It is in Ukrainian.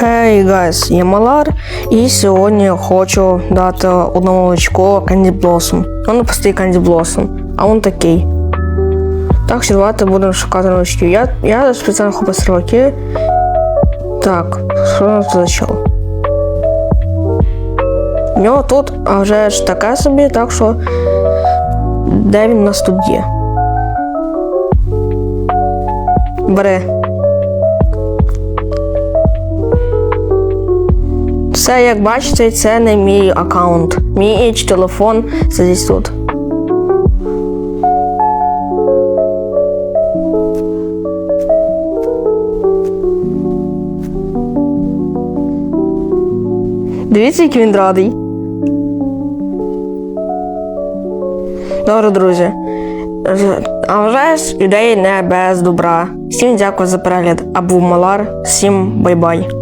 Хей, гайс, я Малар, і сьогодні я хочу дати одному очко Candy Blossom. Ну, не простий Candy Blossom, а він такий. Так, що давайте будемо шукати новичків. Я, я спеціально хопив серваки. Так, що нас тут чел? У нього тут а вже ж таке собі, так що де він у нас тут є? Бери. Все, як бачите, це не мій аккаунт. Мій age телефон сидить тут. Дивіться, який він радий. Добре, друзі. А вже ж ідеї не без добра. Всім дякую за перегляд. А був Малар. Всім бай-бай.